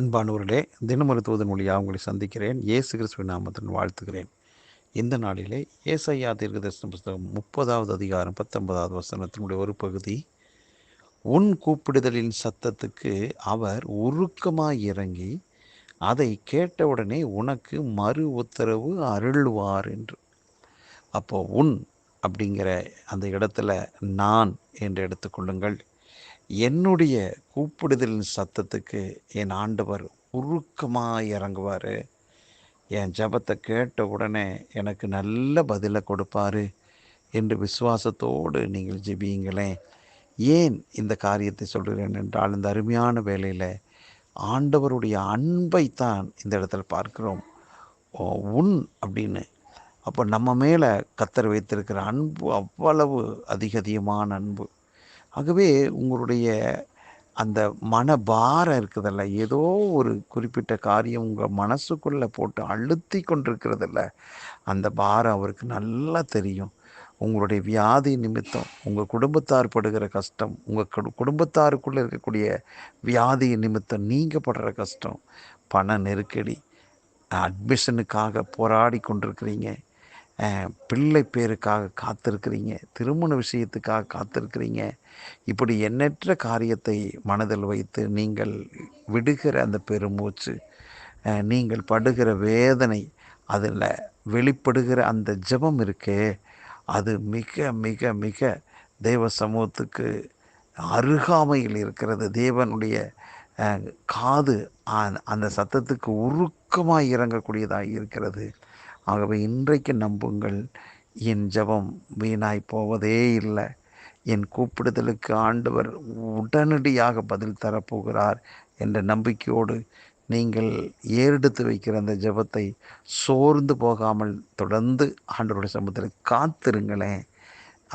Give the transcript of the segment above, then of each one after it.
அன்பானவர்களே தினமொரு தூதன் மொழியாக உங்களை சந்திக்கிறேன். இயேசு கிறிஸ்துவ நாமத்தின் வாழ்த்துகிறேன். இந்த நாளிலே ஏசையா தீர்க்கதரிசன புஸ்தகம் முப்பதாவது அதிகாரம் பத்தொன்பதாவது வசனத்தினுடைய ஒரு பகுதி உன் கூப்பிடுதலின் சத்தத்துக்கு அவர் உருக்கமாக இறங்கி அதை கேட்டவுடனே உனக்கு மறு உத்தரவு அருள்வார் என்று. அப்போ உன் அப்படிங்கிற அந்த இடத்துல நான் என்று எடுத்துக்கொள்ளுங்கள் என்னுடைய கூப்பிடுதலின் சத்தத்துக்கு என் ஆண்டவர் உருக்கமாக இறங்குவார். என் ஜபத்தை கேட்ட உடனே எனக்கு நல்ல பதிலை கொடுப்பாரு என்று விசுவாசத்தோடு நீங்கள் ஜெபியுங்களேன். ஏன் இந்த காரியத்தை சொல்கிறேன் என்றால் இந்த அருமையான வேலையில் ஆண்டவருடைய அன்பை தான் இந்த இடத்துல பார்க்கிறோம். உன் அப்படின்னு அப்போ நம்ம மேலே கத்தர் வைத்திருக்கிற அன்பு அவ்வளவு அதிக அதிகமான அன்பு. ஆகவே உங்களுடைய அந்த மனபாரம் இருக்குதல்ல. ஏதோ ஒரு குறிப்பிட்ட காரியம் உங்கள் மனசுக்குள்ளே போட்டு அழுத்தி கொண்டிருக்கிறதில்ல. அந்த பாரம் அவருக்கு நல்லா தெரியும். உங்களுடைய வியாதி நிமித்தம் உங்கள் குடும்பத்தார் படுகிற கஷ்டம் உங்கள் குடும்பத்தாருக்குள்ளே இருக்கக்கூடிய வியாதி நிமித்தம் நீங்கள் படுற கஷ்டம் பண நெருக்கடி அட்மிஷனுக்காக போராடி கொண்டிருக்கிறீங்க. பிள்ளை பேருக்காக காத்திருக்கிறீங்க திருமண விஷயத்துக்காக காத்திருக்கிறீங்க. இப்படி எண்ணற்ற காரியத்தை மனதில் வைத்து நீங்கள் விடுகிற அந்த பெருமூச்சு நீங்கள் படுகிற வேதனை அதில் வெளிப்படுகிற அந்த ஜபம் இருக்கே அது மிக மிக மிக தேவ சமூகத்துக்கு அருகாமையில் இருக்கிறது. தேவனுடைய காது அந்த சத்தத்துக்கு உருக்கமாக இறங்கக்கூடியதாக இருக்கிறது. ஆகவே இன்றைக்கு நம்புங்கள் என் ஜபம் வீணாய் போவதே இல்லை. என் கூப்பிடுதலுக்கு ஆண்டவர் உடனடியாக பதில் தரப்போகிறார் என்ற நம்பிக்கையோடு நீங்கள் ஏறெடுத்து வைக்கிற அந்த ஜபத்தை சோர்ந்து போகாமல் தொடர்ந்து ஆண்டவருடைய சமூகத்தில் காத்திருங்களேன்.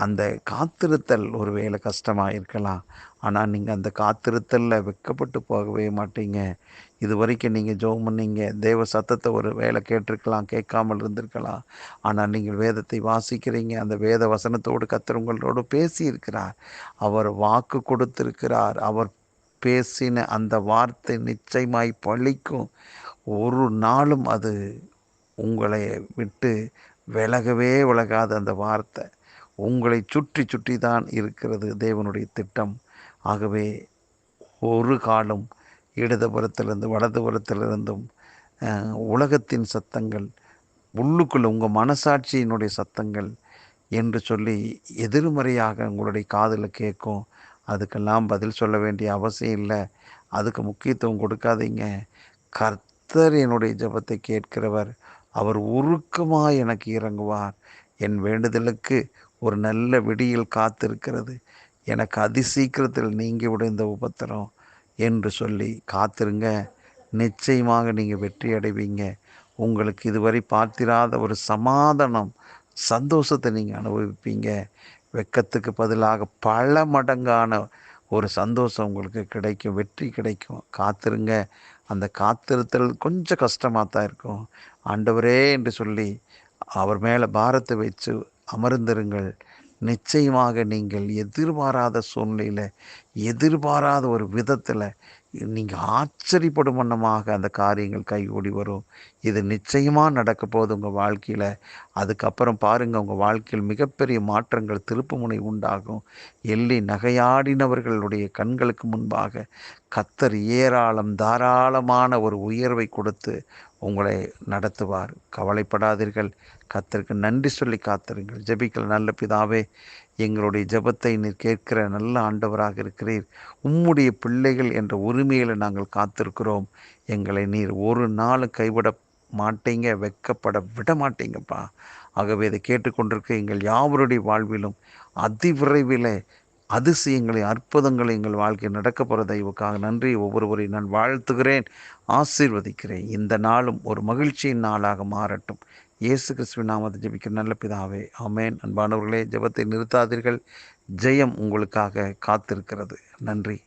அந்த காத்திருத்தல் ஒரு வேலை கஷ்டமாக இருக்கலாம் ஆனால் நீங்கள் அந்த காத்திருத்தலில் வெக்கப்பட்டு போகவே மாட்டீங்க. இது வரைக்கும் நீங்கள் ஜோம் பண்ணீங்க. தேவ சத்தத்தை ஒரு வேலை கேட்டிருக்கலாம் கேட்காமல் இருந்திருக்கலாம். ஆனால் நீங்கள் வேதத்தை வாசிக்கிறீங்க. அந்த வேத வசனத்தோடு கத்தர் உங்களோடு பேசியிருக்கிறார். அவர் வாக்கு கொடுத்திருக்கிறார். அவர் பேசின அந்த வார்த்தை நிச்சயமாய் பழிக்கும். ஒரு நாளும் அது உங்களை விட்டு விலகவே விலகாத அந்த வார்த்தை. உங்களை சுற்றி சுற்றி தான் இருக்கிறது தேவனுடைய திட்டம். ஆகவே ஒரு காலம் இடதுபுறத்திலிருந்து வலதுபுறத்திலிருந்தும் உலகத்தின் சத்தங்கள் உள்ளுக்குள்ள உங்கள் மனசாட்சியினுடைய சத்தங்கள் என்று சொல்லி எதிர்மறையாக உங்களுடைய காதில் கேட்கும். அதுக்கெல்லாம் பதில் சொல்ல வேண்டிய அவசியம் இல்லை. அதுக்கு முக்கியத்துவம் கொடுக்காதீங்க. கர்த்தர் என்னுடைய ஜபத்தை கேட்கிறவர். அவர் உருக்கமாக எனக்கு இறங்குவார். என் வேண்டுதலுக்கு ஒரு நல்ல விடியில் காத்திருக்கிறது. எனக்கு அதிசீக்கிரத்தில் நீங்கிவிடும் இந்த உபத்திரம் என்று சொல்லி காத்திருங்க. நிச்சயமாக நீங்கள் வெற்றி அடைவீங்க. உங்களுக்கு இதுவரை பார்த்திராத ஒரு சமாதானம் சந்தோஷத்தை நீங்கள் அனுபவிப்பீங்க. வெக்கத்துக்கு பதிலாக பல மடங்கான ஒரு சந்தோஷம் உங்களுக்கு கிடைக்கும் வெற்றி கிடைக்கும். காத்திருங்க. அந்த காத்திருத்தல் கொஞ்சம் கஷ்டமாக தான் இருக்கும். ஆண்டவரே என்று சொல்லி அவர் மேலே பாரத்தை வச்சு அமர்ந்திருங்கள். நிச்சயமாக நீங்கள் எதிர்பாராத சூழ்நிலையில் எதிர்பாராத ஒரு விதத்தில் நீங்கள் ஆச்சரியப்படும் வண்ணமாக அந்த காரியங்கள் கைகூடி வரும். இது நிச்சயமாக நடக்க போகுது உங்கள் வாழ்க்கையில். அதுக்கப்புறம் பாருங்கள் உங்கள் வாழ்க்கையில் மிகப்பெரிய மாற்றங்கள் திருப்புமுனை உண்டாகும். எள்ளி நகையாடினவர்களுடைய கண்களுக்கு முன்பாக கத்தர் ஏராளம் தாராளமான ஒரு உயர்வை கொடுத்து உங்களை நடத்துவார். கவலைப்படாதீர்கள். கத்தருக்கு நன்றி சொல்லி காத்திருங்கள். ஜபிக்கல் நல்ல பிதாவே எங்களுடைய ஜபத்தை நீர் கேட்கிற நல்ல ஆண்டவராக இருக்கிறீர். உம்முடைய பிள்ளைகள் என்ற உரிமையில் நாங்கள் காத்திருக்கிறோம். எங்களை நீர் ஒரு நாள் கைவிட மாட்டீங்க வெக்கப்பட விட மாட்டீங்கப்பா. ஆகவே இதை கேட்டுக்கொண்டிருக்க எங்கள் யாவருடைய வாழ்விலும் அதிவிரைவில் அதிசயங்களை அற்புதங்களை எங்கள் வாழ்க்கை நடக்க போகிற தெய்வுக்காக நன்றி. ஒவ்வொருவரையும் நான் வாழ்த்துகிறேன். ஆசீர்வதிக்கிறேன். இந்த நாளும் ஒரு மகிழ்ச்சியின் நாளாக மாறட்டும். இயேசு கிறிஸ்துவின் நாமத்தை ஜபிக்கிற நல்ல பிதாவே ஆமேன். அன்பானவர்களே ஜபத்தை நிறுத்தாதீர்கள். ஜெயம் உங்களுக்காக காத்திருக்கிறது. நன்றி.